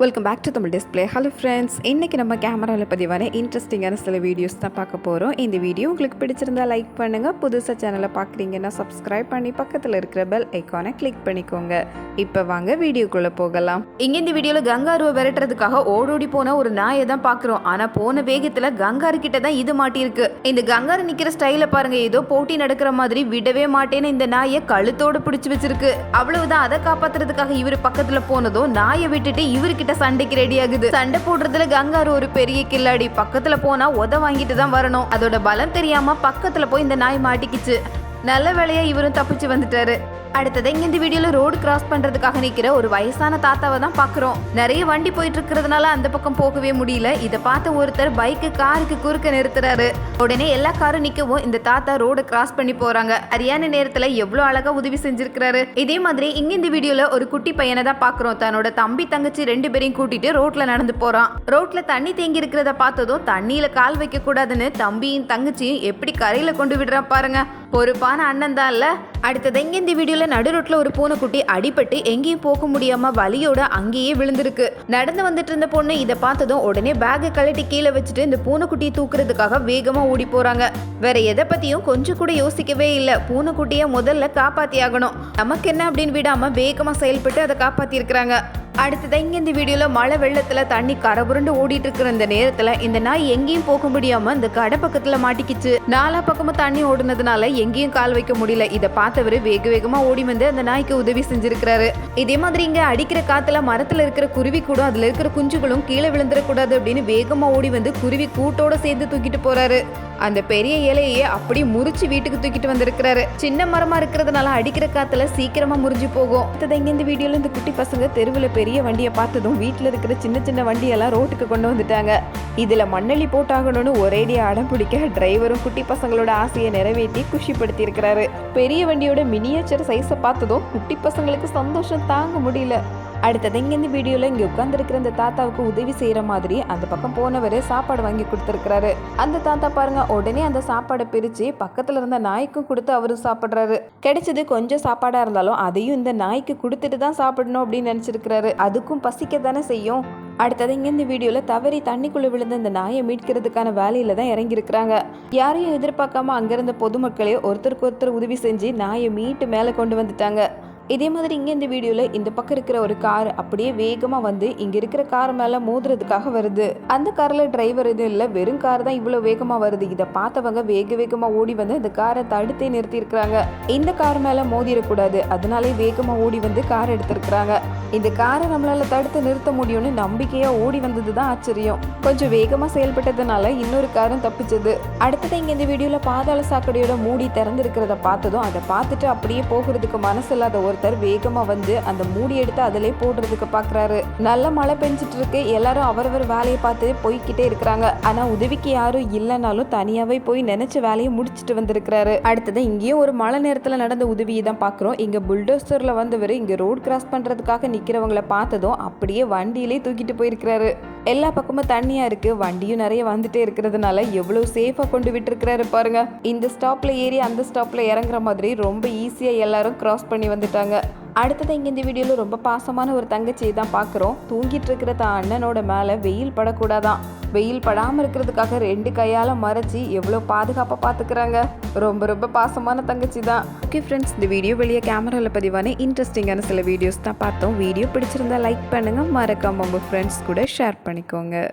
Welcome back to Tamil display hello friends இன்றைக்கி நம்ம கேமராவில் பதிவான இன்ட்ரெஸ்டிங்கான சில வீடியோஸ் தான் பார்க்க போகிறோம் இந்த வீடியோ உங்களுக்கு பிடிச்சிருந்தா லைக் பண்ணுங்கள் புதுசாக சேனலை பார்க்குறீங்கன்னா சப்ஸ்கிரைப் பண்ணி பக்கத்தில் இருக்கிற பெல் ஐக்கானை கிளிக் பண்ணிக்கோங்க. இப்போ வாங்க வீடியோக்குள்ளே போகலாம். இங்கே இந்த வீடியோவில் கங்காருவை விரட்டுறதுக்காக ஓடோடி போன ஒரு நாயை தான் பார்க்குறோம். ஆனால் போன வேகத்தில் கங்காரு கிட்ட தான் இது மாட்டியிருக்கு. இந்த கங்காரு நிற்கிற ஸ்டைலை பாருங்கள் ஏதோ போட்டி நடக்கிற மாதிரி விடவே மாட்டேன்னு இந்த நாயை கழுத்தோடு பிடிச்சி வச்சிருக்கு. அவ்வளவுதான். அதை காப்பாத்துறதுக்காக இவர் பக்கத்தில் போனதும் நாயை விட்டுட்டு கிட்ட சண்டைக்கு ரெடி ஆகுது. சண்டை போடுறதுல கங்காரு ஒரு பெரிய கில்லாடி. பக்கத்துல போனா உத வாங்கிட்டு தான் வரணும். அதோட பலம் தெரியாம பக்கத்துல போய் இந்த நாய் மாட்டிக்கிச்சு. நல்ல வேலையா இவரும் தப்பிச்சு வந்துட்டாரு. அடுத்தது இங்க இந்த வீடியோல ரோடு கிராஸ் பண்றதுக்காக நிக்கிற ஒரு வயசான தாத்தாவை தான் பாக்குறோம். நிறைய வண்டி போயிட்டு இருக்கிறதுனால அந்த பக்கம் போகவே முடியல. இதை பார்த்த ஒருத்தர் பைக்கு காருக்கு குறுக்க நிறுத்துறாரு. உடனே எல்லா காரும் நிக்கவும் இந்த தாத்தா ரோடு கிராஸ் பண்ணி போறாங்க. சரியான நேரத்துல எவ்வளவு அழகா உதவி செஞ்சிருக்கிறாரு. இதே மாதிரி இங்க இந்த வீடியோல ஒரு குட்டி பையனை தான் பாக்குறோம். தன்னோட தம்பி தங்கச்சி ரெண்டு பேரையும் கூட்டிட்டு ரோட்ல நடந்து போறான். ரோட்ல தண்ணி தேங்கி இருக்கிறத பார்த்ததும் தண்ணியில கால் வைக்க கூடாதுன்னு தம்பியும் தங்கச்சியும் எப்படி கரையில கொண்டு விடுறான் பாருங்க. பொறுப்பான அண்ணன் தான் இல்லை. அடுத்தது எங்கே இந்த வீடியோவில் நடு ரோட்டில் ஒரு பூனைக்குட்டி அடிபட்டு எங்கேயும் போக முடியாமல் வலியோட அங்கேயே விழுந்திருக்கு. நடந்து வந்துட்டு இருந்த பொண்ணு இதை பார்த்ததும் உடனே பேக்கை கழட்டி கீழே வச்சுட்டு இந்த பூனைக்குட்டியை தூக்குறதுக்காக வேகமாக ஓடி போகிறாங்க வேற எதை பற்றியும் கொஞ்சம் கூட யோசிக்கவே இல்லை. பூனைக்குட்டியை முதல்ல காப்பாற்றி ஆகணும் நமக்கு என்ன அப்படின்னு விடாமல் வேகமாக செயல்பட்டு அதை காப்பாற்றிருக்கிறாங்க அடுத்ததான் இங்கே இந்த வீடியோவில் மழை வெள்ளத்தில் தண்ணி கரபுரண்டு ஓடிட்டு இருக்கிற இந்த நேரத்தில் இந்த நாய் எங்கேயும் போக முடியாமல் இந்த கடை பக்கத்தில் மாட்டிக்கிச்சு. நாலா பக்கமும் தண்ணி ஓடுனதுனால எங்கேயும் கால் வைக்க முடியல. இதை பார்த்தவர் வேக வேகமாக ஓடி வந்து அந்த நாய்க்கு உதவி செஞ்சிருக்கிறாரு. இதே மாதிரி இங்கே அடிக்கிற காற்றுல மரத்தில் இருக்கிற குருவி கூட அதில் இருக்கிற குஞ்சுகளும் கீழே விழுந்துடக்கூடாது அப்படின்னு வேகமாக ஓடி வந்து குருவி கூட்டோட சேர்ந்து தூக்கிட்டு போறாரு. அந்த பெரிய இலையே அப்படியே முறிச்சு வீட்டுக்கு தூக்கிட்டு வந்திருக்கிறாரு. சின்ன மரமா இருக்கிறதுனால அடிக்கிற காத்துல சீக்கிரமா முறிஞ்சு போகும். இங்க இந்த வீடியோல இந்த குட்டி பசங்க தெருவில் பெரிய பெரிய வண்டியை பார்த்ததும் வீட்டில் இருக்கிற சின்ன சின்ன வண்டியெல்லாம் ரோட்டுக்கு கொண்டு வந்துட்டாங்க. இதுல மண்ணளி போட்டாகணும்னு ஒரேடியாக அடம் பிடிக்க டிரைவரும் குட்டி பசங்களோட ஆசையை நிறைவேற்றி குஷிப்படுத்தியிருக்கிறாரு. பெரிய வண்டியோட மினியேச்சர் சைஸை பார்த்ததும் குட்டி பசங்களுக்கு சந்தோஷம் தாங்க முடியல. அடுத்தது இங்கேருந்து வீடியோவில் இங்கே உட்காந்துருக்கிற அந்த தாத்தாவுக்கு உதவி செய்கிற மாதிரி அந்த பக்கம் போனவர் சாப்பாடு வாங்கி கொடுத்துருக்கிறாரு. அந்த தாத்தா பாருங்க உடனே அந்த சாப்பாடை பிரித்து பக்கத்தில் இருந்த நாய்க்கும் கொடுத்து அவரும் சாப்பிட்றாரு. கிடைச்சது கொஞ்சம் சாப்பாடாக இருந்தாலும் அதையும் இந்த நாய்க்கு கொடுத்துட்டு தான் சாப்பிடணும் அப்படின்னு நினச்சிருக்கிறாரு. அதுக்கும் பசிக்க தானே செய்யும். அடுத்தது இங்கேருந்து வீடியோவில் தவறி தண்ணிக்குள்ளே விழுந்த இந்த நாயை மீட்கிறதுக்கான வேலையில் தான் இறங்கியிருக்கிறாங்க. யாரையும் எதிர்பார்க்காம அங்கேருந்த பொதுமக்களே ஒருத்தருக்கு ஒருத்தர் உதவி செஞ்சு நாயை மீட்டு மேலே கொண்டு வந்துட்டாங்க. இதே மாதிரி இங்கே இந்த வீடியோவில் இந்த பக்கம் இருக்கிற ஒரு கார் அப்படியே வேகமாக வந்து இங்கே இருக்கிற கார் மேலே மோதுறதுக்காக வருது. அந்த காரில் டிரைவர் எதுவும் இல்லை. வெறும் கார் தான் இவ்வளோ வேகமாக வருது. இதை பார்த்தவங்க வேக வேகமாக ஓடி வந்து இந்த காரை தடுத்தே நிறுத்தி இருக்கிறாங்க இந்த கார் மேலே மோதிடக்கூடாது. அதனாலே வேகமாக ஓடி வந்து கார் எடுத்திருக்கிறாங்க. இந்த காரை நம்மளால தடுத்து நிறுத்த முடியும்னு நம்பிக்கையாக ஓடி வந்தது தான் ஆச்சரியம். கொஞ்சம் வேகமாக செயல்பட்டதுனால இன்னொரு காரும் தப்பிச்சது. அடுத்தது இங்கே இந்த வீடியோவில் பாதாள சாக்கடையோட மூடி திறந்திருக்கிறத பார்த்ததும் அதை பார்த்துட்டு அப்படியே போகிறதுக்கு மனசு இல்லாத ஒருத்தர் வேகமாக வந்து அந்த மூடி எடுத்து அதிலே போடுறதுக்கு பார்க்குறாரு நல்ல மழை பெஞ்சிட்டு இருக்கு எல்லாரும் அவரவர் வேலையை பார்த்து போய்கிட்டே இருக்கிறாங்க. ஆனால் உதவிக்கு யாரும் இல்லைனாலும் தனியாகவே போய் நினைச்ச வேலையை முடிச்சிட்டு வந்திருக்கிறாரு. அடுத்தது இங்கேயும் ஒரு மழை நேரத்தில் நடந்த உதவியை தான் பார்க்குறோம் இங்கே புல்டோசர்ல வந்தவர் இங்கே ரோட் கிராஸ் பண்ணுறதுக்காக நிற்கிறவங்கள பார்த்ததும் அப்படியே வண்டியிலே தூக்கிட்டு போயிருக்கிறாரு. எல்லா பக்கமும் தண்ணியா இருக்கு. வண்டியும் நிறைய வந்துட்டே இருக்கிறதுனால எவ்வளவு சேஃபா கொண்டு விட்டுருக்கிறாரு பாருங்க. இந்த ஸ்டாப்ல ஏறி அந்த ஸ்டாப்ல இறங்குற மாதிரி ரொம்ப ஈஸியா எல்லாரும் கிராஸ் பண்ணி வந்துட்டாங்க. அடுத்தது இங்கே இந்த வீடியோவில் ரொம்ப பாசமான ஒரு தங்கச்சியை தான் பார்க்குறோம் தூங்கிட்டு இருக்கிற தான் அண்ணனோட மேலே வெயில் படக்கூடாதான் வெயில் படாமல் இருக்கிறதுக்காக ரெண்டு கையால் மறைச்சி எவ்வளோ பாதுகாப்பாக பார்த்துக்கிறாங்க ரொம்ப ரொம்ப பாசமான தங்கச்சி தான். ஓகே ஃப்ரெண்ட்ஸ் இந்த வீடியோ வெளியே கேமராவில் பதிவான இன்ட்ரெஸ்டிங்கான சில வீடியோஸ் தான் பார்த்தோம். வீடியோ பிடிச்சிருந்தா லைக் பண்ணுங்கள் மறக்காமல் உங்கள் ஃப்ரெண்ட்ஸ் கூட ஷேர் பண்ணிக்கோங்க.